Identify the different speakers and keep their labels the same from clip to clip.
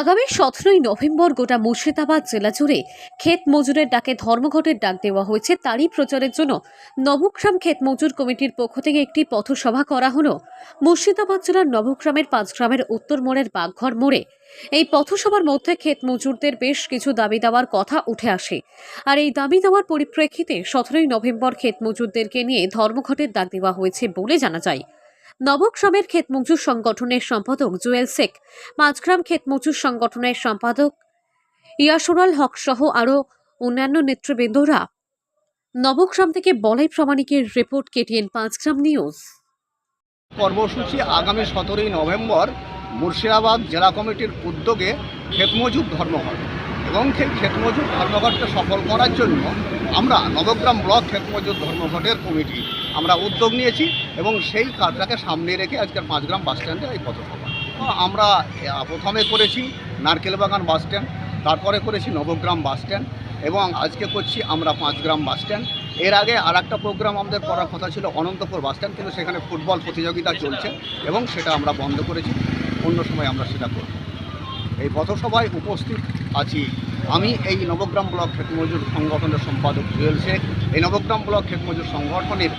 Speaker 1: আগামী সতেরোই নভেম্বর গোটা মুর্শিদাবাদ জেলা জুড়ে ক্ষেত মজুরের ডাকে ধর্মঘটের ডাক দেওয়া হয়েছে। তারই প্রচারের জন্য নবগ্রাম ক্ষেত মজুর কমিটির পক্ষ থেকে একটি পথসভা করা হলো। মুর্শিদাবাদ জেলার নবগ্রামের পাঁচ গ্রামের উত্তর মোড়ের বাগঘর মোড়ে। এই পথসভার মধ্যে ক্ষেত মজুরদের বেশ কিছু দাবি দেওয়ার কথা উঠে আসে। আর এই দাবি দেওয়ার পরিপ্রেক্ষিতে সতেরোই নভেম্বর ক্ষেত মজুরদেরকে নিয়ে ধর্মঘটের ডাক দেওয়া হয়েছে বলে জানা যায়। নবগ্রামের ক্ষেত মজুর সংগঠনের সম্পাদক জুয়েল শেখ পাঁচগ্রাম ক্ষেত মজুর সংগঠনের সম্পাদক ইয়াসুরাল হক সহ আরও অন্যান্য নেতৃবৃন্দরা। নবগ্রাম থেকে বলাই প্রামাণিকের রিপোর্ট কেটিএন পাঁচগ্রাম নিউজ।
Speaker 2: কর্মসূচি আগামী সতেরোই নভেম্বর মুর্শিদাবাদ জেলা কমিটির উদ্যোগে ক্ষেতমজুর ধর্মঘট এবং সেই ক্ষেতমজুর ধর্মঘটকে সফল করার জন্য আমরা নবগ্রাম ব্লক ক্ষেতমজুর ধর্মঘটের কমিটি আমরা উদ্যোগ নিয়েছি এবং সেই কাজটাকে সামনে রেখে আজকের পাঁচগ্রাম বাস স্ট্যান্ডে এই পথসভা আমরা প্রথমে করেছি নারকেলবাগান বাস স্ট্যান্ড, তারপরে করেছি নবগ্রাম বাস স্ট্যান্ড এবং আজকে করছি আমরা পাঁচগ্রাম বাস স্ট্যান্ড। এর আগে আর একটা প্রোগ্রাম আমাদের করার কথা ছিল অনন্তপুর বাস স্ট্যান্ড, কিন্তু সেখানে ফুটবল প্রতিযোগিতা চলছে এবং সেটা আমরা বন্ধ করেছি। অন্য সময় আমরা সেটা করব। এই পথসভায় উপস্থিত আছি আমি, এই নবগ্রাম ব্লক ক্ষেতমজুর সংগঠনের সম্পাদক জুয়েল শেখ এই নবগ্রাম ব্লক ক্ষেতমজুর সংগঠনের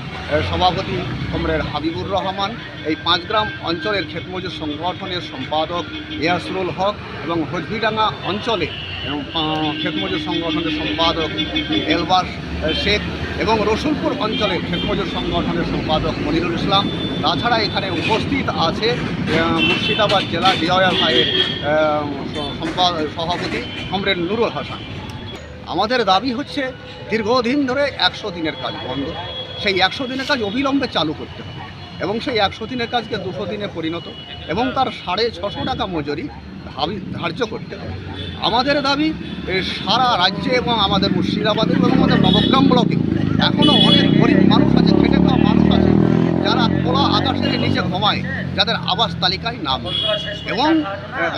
Speaker 2: সভাপতি কমরেড হাবিবুর রহমান এই পাঁচগ্রাম অঞ্চলের ক্ষেতমজুর সংগঠনের সম্পাদক ইয়াসরুল হক এবং হজবিডাঙ্গা অঞ্চলে আহ, ক্ষেতমজুর সংগঠনের সম্পাদক এলবাস শেখ এবং রসুলপুর অঞ্চলের ক্ষেতমজুর সংগঠনের সম্পাদক মনিরুল ইসলাম। তাছাড়া এখানে উপস্থিত আছে মুর্শিদাবাদ জেলা ডিওয়াইএফআইয়ের সম্পাদক সভাপতি কমরেড নুরুল হাসান। আমাদের দাবি হচ্ছে দীর্ঘদিন ধরে একশো দিনের কাজ বন্ধ। সেই একশো দিনের কাজ অবিলম্বে চালু করতে হবে এবং সেই একশো দিনের কাজকে দুশো দিনে পরিণত এবং তার সাড়ে ছশো টাকা মজুরি ধার্য করতে হবে। আমাদের দাবি সারা রাজ্যে এবং আমাদের মুর্শিদাবাদে এবং আমাদের নবগ্রাম ব্লকে এখনও অনেক গরিব মানুষ আছে খেটে খাওয়া মানুষ আছে যারা খোলা আকাশের নিচে ঘুমায়, যাদের আবাস তালিকায় নাম। এবং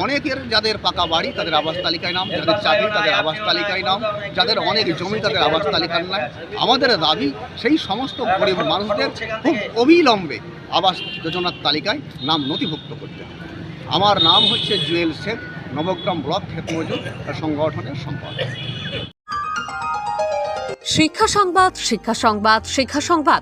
Speaker 2: অনেকের যাদের পাকা বাড়ি, তাদের আবাস তালিকায় নাম, যাদের চাকরি, তাদের আবাস তালিকায় নাম, যাদের অনেক জমি, তাদের আবাস তালিকায় নাম। আমাদের দাবি, সেই সমস্ত গরিব মানুষদের খুব অবিলম্বে আবাস যোজনার তালিকায় নাম নথিভুক্ত করতে আমার নাম হচ্ছে জুয়েল শেখ, নবগ্রাম ব্লক ক্ষেতমজুর সংগঠনের সম্পাদক।
Speaker 1: শিক্ষা সংবাদ শিক্ষা সংবাদ শিক্ষা সংবাদ।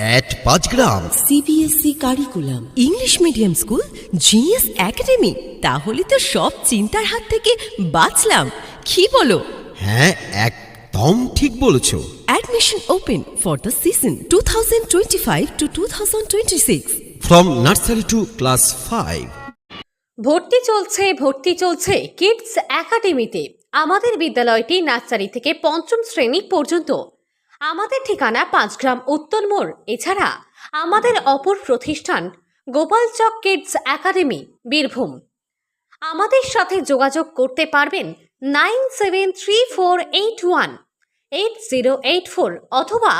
Speaker 3: at Panchgram
Speaker 4: CBSC curriculum English medium school genius academy তাহলে তো সব চিন্তার হাত থেকে বাঁচলাম। কি বলো?
Speaker 3: হ্যাঁ একদম ঠিক বলেছ।
Speaker 4: Admission open for the season two thousand twenty five to two thousand twenty six
Speaker 3: from nursery to class five
Speaker 1: ভর্তি চলছে ভর্তি চলছে কিডস একাডেমিতে আমাদের বিদ্যালয়টি নার্সারি থেকে পঞ্চম শ্রেণি পর্যন্ত। আমাদের ঠিকানা পাঁচগ্রাম উত্তর মোড়। এছাড়া আমাদের অপর প্রতিষ্ঠান গোপালচক কিডস একাডেমি, বীরভূম। আমাদের সাথে যোগাযোগ করতে পারবেন nine seven three four eight one, eight zero eight four অথবা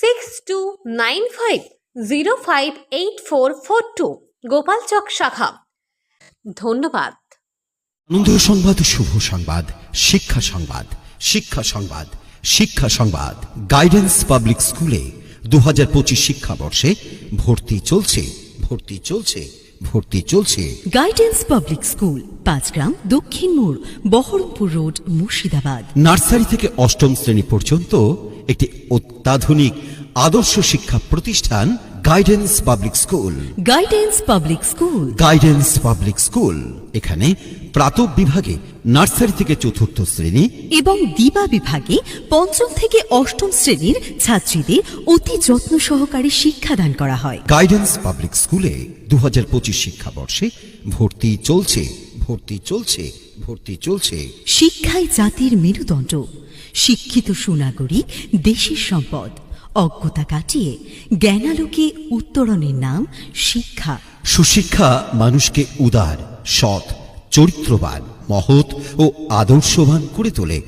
Speaker 1: six two nine five zero five eight four four two Gopalchak শাখা। ধন্যবাদ।
Speaker 3: আনন্দ সংবাদ, শুভ সংবাদ, শিক্ষা সংবাদ শিক্ষা সংবাদ। শিক্ষা সংবাদ গাইডেন্স পাবলিক স্কুলে দু হাজার পঁচিশ শিক্ষাবর্ষে ভর্তি চলছে ভর্তি চলছে ভর্তি চলছে।
Speaker 4: গাইডেন্স পাবলিক স্কুল পাঁচগ্রাম দক্ষিণ মোড় বহরমপুর রোড মুর্শিদাবাদ।
Speaker 3: নার্সারি থেকে অষ্টম শ্রেণি পর্যন্ত একটি অত্যাধুনিক আদর্শ শিক্ষা প্রতিষ্ঠান guidance public school
Speaker 4: guidance public school
Speaker 3: guidance public school এখানে প্রাতক বিভাগে নার্সারি থেকে চতুর্থ শ্রেণি
Speaker 4: এবং দিবা বিভাগে পঞ্চম থেকে অষ্টম শ্রেণির ছাত্রীদের অতি যত্ন সহকারে শিক্ষাদান করা হয়।
Speaker 3: গাইডেন্স পাবলিক স্কুলে দু হাজার পঁচিশ শিক্ষাবর্ষে ভর্তি চলছে ভর্তি চলছে ভর্তি চলছে।
Speaker 4: শিক্ষাই জাতির মেরুদণ্ড শিক্ষিত সুনাগরিক দেশের সম্পদ অজ্ঞতা কাটিয়ে জ্ঞানালোকে উত্তরণের নাম শিক্ষা।
Speaker 3: সুশিক্ষা মানুষকে উদার সৎ চরিত্রবান মহৎ ও আদর্শবান করে তোলে।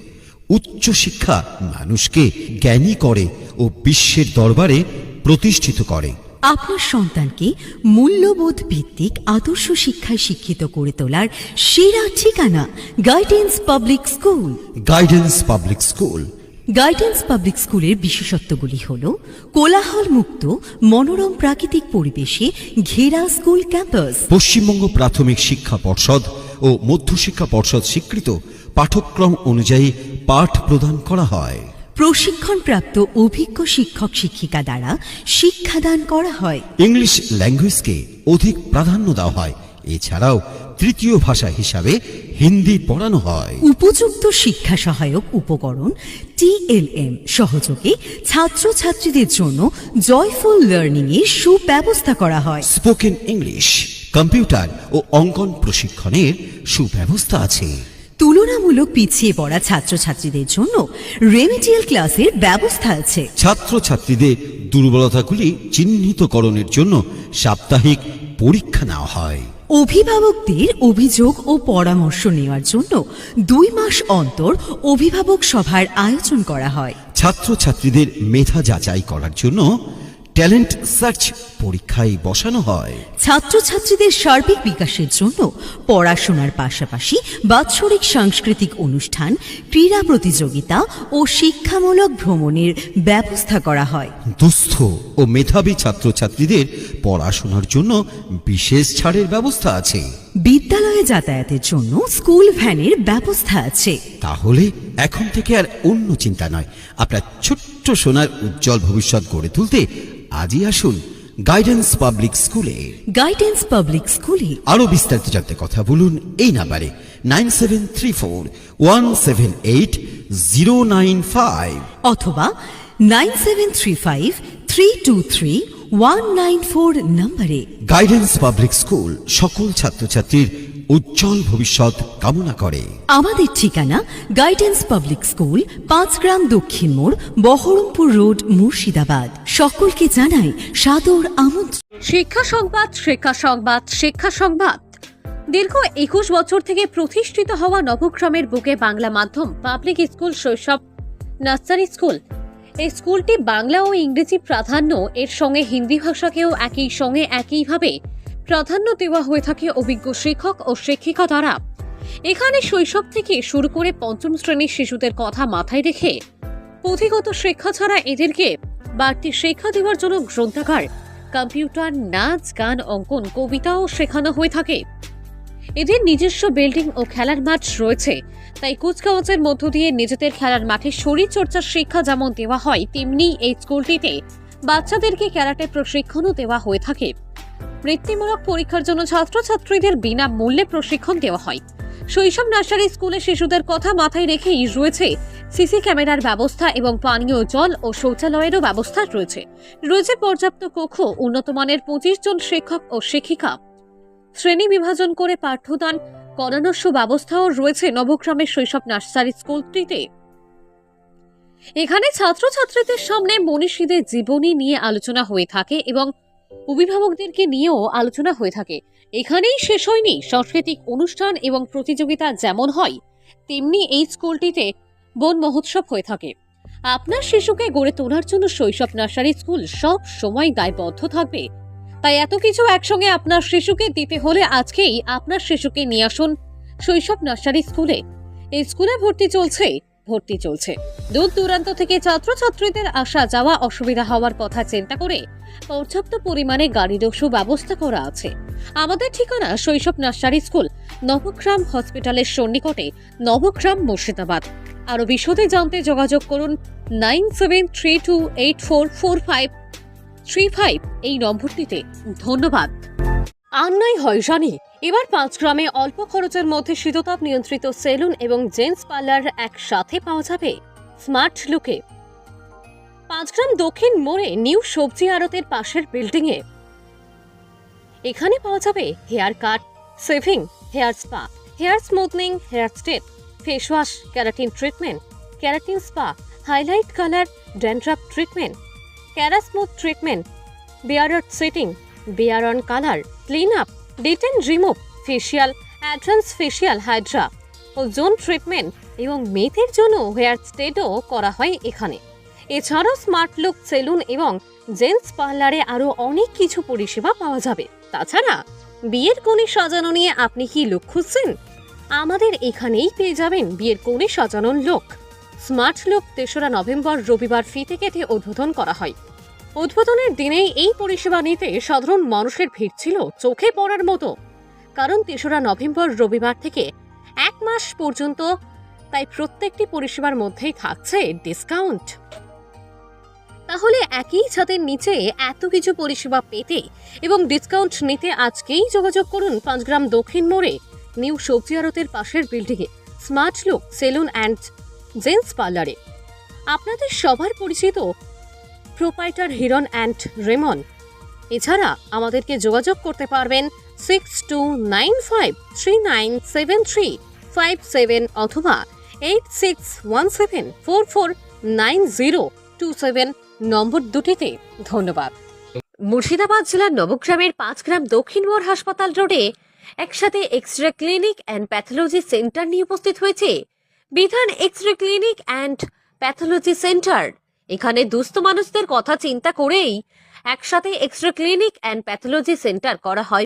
Speaker 3: উচ্চ শিক্ষা মানুষকে জ্ঞানী করে ও বিশ্বের দরবারে প্রতিষ্ঠিত করে।
Speaker 4: আপনার সন্তানকে মূল্যবোধ ভিত্তিক আদর্শ শিক্ষায় শিক্ষিত করে তোলার সেরা ঠিকানা guidance public school
Speaker 3: guidance public school
Speaker 4: guidance public স্কুলের বিশেষত্বগুলি হল কোলাহল মুক্ত মনোরম প্রাকৃতিক পরিবেশে ঘেরা স্কুল ক্যাম্পাস।
Speaker 3: পশ্চিমবঙ্গ প্রাথমিক শিক্ষা পর্ষদ ও মধ্যশিক্ষা পর্ষদ স্বীকৃত পাঠ্যক্রম অনুযায়ী পাঠ প্রদান করা হয়।
Speaker 4: প্রশিক্ষণপ্রাপ্ত অভিজ্ঞ শিক্ষক শিক্ষিকা দ্বারা শিক্ষাদান করা হয়।
Speaker 3: ইংলিশ ল্যাঙ্গুয়েজকে অধিক প্রাধান্য দেওয়া হয়। এছাড়াও তৃতীয় ভাষা হিসাবে হিন্দি পড়ানো হয়।
Speaker 4: উপযুক্ত শিক্ষা সহায়ক উপকরণ টিএলএম সহযোগে ছাত্রছাত্রীদের জন্য জয়ফুল লার্নিং এর সুব্যবস্থা করা হয়।
Speaker 3: স্পোকেন ইংলিশ কম্পিউটার ও অঙ্কন প্রশিক্ষণের সুব্যবস্থা আছে।
Speaker 4: তুলনামূলক পিছিয়ে পড়া ছাত্রছাত্রীদের জন্য রেমিডিয়াল ক্লাসের ব্যবস্থা আছে।
Speaker 3: ছাত্রছাত্রীদের দুর্বলতাগুলি চিহ্নিতকরণের জন্য সাপ্তাহিক পরীক্ষা নেওয়া হয়।
Speaker 4: অভিভাবকদের অভিযোগ ও পরামর্শ নেওয়ার জন্য দুই মাস অন্তর অভিভাবক সভার আয়োজন করা হয়।
Speaker 3: ছাত্রছাত্রীদের মেধা যাচাই করার জন্য ট্যালেন্ট সার্চ পরীক্ষায় বসানো হয়।
Speaker 4: ছাত্রছাত্রীদের সার্বিক বিকাশের জন্য পড়াশোনার পাশাপাশি বাৎসরিক সাংস্কৃতিক অনুষ্ঠান ক্রীড়া প্রতিযোগিতা ও শিক্ষামূলক ভ্রমণের ব্যবস্থা করা হয়।
Speaker 3: দুস্থ ও মেধাবী ছাত্রছাত্রীদের পড়াশোনার জন্য বিশেষ ছাড়ের ব্যবস্থা আছে।
Speaker 4: বিদ্যালয়ে যাতায়াতের জন্য স্কুল ভ্যানের ব্যবস্থা আছে।
Speaker 3: তাহলে এখন থেকে আর অন্য চিন্তা নয়। আপনার ছোট্ট সোনার উজ্জ্বল ভবিষ্যৎ গড়ে তুলতে আজই আসুন গাইডেন্স পাবলিক স্কুলে
Speaker 4: গাইডেন্স পাবলিক স্কুলে
Speaker 3: আরও বিস্তারিত জানতে কথা বলুন এই নাম্বারে nine seven three four one seven eight zero nine five.
Speaker 4: অথবা nine seven three five three two three one nine four নম্বরে।
Speaker 3: গাইডেন্স পাবলিক স্কুল সকল ছাত্রছাত্রীর উজ্জ্বল ভবিষ্যৎ কামনা করে।
Speaker 4: আমাদের ঠিকানা গাইডেন্স পাবলিক স্কুল পাঁচগ্রাম দক্ষিণ মোড় বহরমপুর রোড মুর্শিদাবাদ। সকলকে জানাই সাদর আমন্ত্রণ।
Speaker 1: শিক্ষা সংবাদ শিক্ষা সংবাদ শিক্ষা সংবাদ। দীর্ঘ একুশ বছর থেকে প্রতিষ্ঠিত হওয়া নবগ্রামের বুকে বাংলা মাধ্যম পাবলিক স্কুল শৈশব নার্সারি স্কুল এই স্কুলটি বাংলা ও ইংরেজি প্রাধান্য, এর সঙ্গে হিন্দি ভাষাকেও একই সঙ্গে একইভাবে প্রাধান্য দেওয়া হয়ে থাকে অভিজ্ঞ শিক্ষক ও শিক্ষিকা দ্বারা এখানে শৈশব থেকে শুরু করে পঞ্চম শ্রেণির শিশুদের কথা মাথায় রেখে পুঁথিগত শিক্ষা ছাড়া এদেরকে বাড়তি শিক্ষা দেওয়ার জন্য গ্রন্থাগার, কম্পিউটার, নাচ, গান, অঙ্কন, কবিতাও শেখানো হয়ে থাকে। এদের নিজস্ব বিল্ডিং ও খেলার মাঠ রয়েছে। তাই কুচকাওয়াজের মধ্য দিয়ে নিজেদের খেলার মাঠে শরীরচর্চার শিক্ষা যেমন দেওয়া হয়, তেমনি এই স্কুলটিতে বাচ্চাদেরকে ক্যারাটে প্রশিক্ষণও দেওয়া হয়ে থাকে। বৃত্তিমূলক পরীক্ষার জন্য ছাত্রছাত্রীদের বিনামূল্যে প্রশিক্ষণ দেওয়া হয়। শৈশব নার্সারি স্কুলে শিশুদের কথা মাথায় রেখেই রয়েছে সিসি ক্যামেরার ব্যবস্থা এবং পানীয় জল ও শৌচালয়েরও ব্যবস্থা রয়েছে। রয়েছে পর্যাপ্ত কক্ষ উন্নত মানের পঁচিশ জন শিক্ষক ও শিক্ষিকা। শ্রেণি বিভাজন করে পাঠ্যদান করানোর সুব্যবস্থাও রয়েছে নবগ্রামের শৈশব নার্সারি স্কুলটিতে। এখানে ছাত্রছাত্রীদের সামনে মনীষীদের জীবনী নিয়ে আলোচনা হয়ে থাকে এবং অভিভাবকদেরকে নিয়েও আলোচনা হয়ে থাকে। এখানেই শেষ হয়নি। সাংস্কৃতিক অনুষ্ঠান এবং প্রতিযোগিতা যেমন হয়, তেমনি এই স্কুলটিতে বন মহোৎসব হয়ে থাকে। আপনার শিশুকে গড়ে তোলার জন্য শৈশব নার্সারি স্কুল সব সময় দায়বদ্ধ থাকবে। তাই এত কিছু একসঙ্গে আপনার শিশুকে দিতে হলে আজকেই আপনার শিশুকে নিয়ে আসুন শৈশব নার্সারি স্কুলে। এই স্কুলে ভর্তি চলছে ভর্তি চলছে। দূর দূরান্ত থেকে ছাত্রছাত্রীদের আসা যাওয়া অসুবিধা হওয়ার কথা চিন্তা করে পর্যাপ্ত পরিমাণে গাড়ি গাড়িরও সুব্যবস্থা করা আছে। আমাদের ঠিকানা শৈশব নার্সারি স্কুল, নবগ্রাম হসপিটালের সন্নিকটে, নবগ্রাম মুর্শিদাবাদ। আরও বিশদে জানতে যোগাযোগ করুন nine seven three two eight four four five three five এই নম্বরটিতে। ধন্যবাদ। আর নয় হয় এবার পাঁচ গ্রামে অল্প খরচের মধ্যে শীততাপ নিয়ন্ত্রিত সেলুন এবং জেন্টস পার্লার একসাথে পাওয়া যাবে। স্মার্ট লুকে। পাঁচগ্রাম দক্ষিণ মোড়ে নিউ সবজি আড়তের পাশের বিল্ডিংয়ে। এখানে পাওয়া যাবে hair cut shaving hair spa, hair smoothening, hair step face wash keratin treatment, keratin spa, highlight colour, dandruff treatment kerasmooth treatment beard setting beard on colour clean up detan remove facial advance facial hydra ozone treatment এবং মেয়েদের জন্য hair স্টেটও করা হয় এখানে। এছাড়াও smart look salon এবং gents পার্লারে আরও অনেক কিছু পরিষেবা পাওয়া যাবে। তাছাড়া, বিয়ের কোণে সাজানো নিয়ে আপনি কি লুক খুঁজছেন? আমাদের এখানেই পেয়ে যাবেন বিয়ের কোণে সাজানোর লোক স্মার্ট লুক তেসরা নভেম্বর রবিবার ফিতে কেটে উদ্বোধন করা হয়। উদ্বোধনের দিনেই এই পরিষেবা নিতে সাধারণ মানুষের ভিড় ছিল, চোখে পড়ার মতো। কারণ তেসরা নভেম্বর রবিবার থেকে এক মাস পর্যন্ত, তাই প্রত্যেকটি পরিষেবার মধ্যেই থাকছে ডিসকাউন্ট। তাহলে একই ছাদের নিচে এত কিছু পরিষেবা পেতে এবং ডিসকাউন্ট নিতে আজকেই যোগাযোগ করুন পাঁচগ্রাম দক্ষিণ মোড়ে, নিউ সবজি আড়তের পাশের বিল্ডিংয়ে। Smart look, salon and gents পার্লারে। আপনাদের সবার পরিচিত প্রোপাইটার হিরন অ্যান্ড রেমন। এছাড়া আমাদেরকে যোগাযোগ করতে পারবেন six two nine five three nine seven three five seven অথবা eight six one seven four four nine zero two seven number দুটিতে। ধন্যবাদ। মুর্শিদাবাদ জেলার নবগ্রামের পাঁচ গ্রাম দক্ষিণ মোড় হাসপাতাল রোডে একসাথে X ray clinic and pathology centre নিয়ে উপস্থিত হয়েছে বিধান X ray clinic and pathology centre. এখানে দুস্থ মানুষদের কথা চিন্তা করেই একসাথে X ray clinic and pathology centre করা হয়।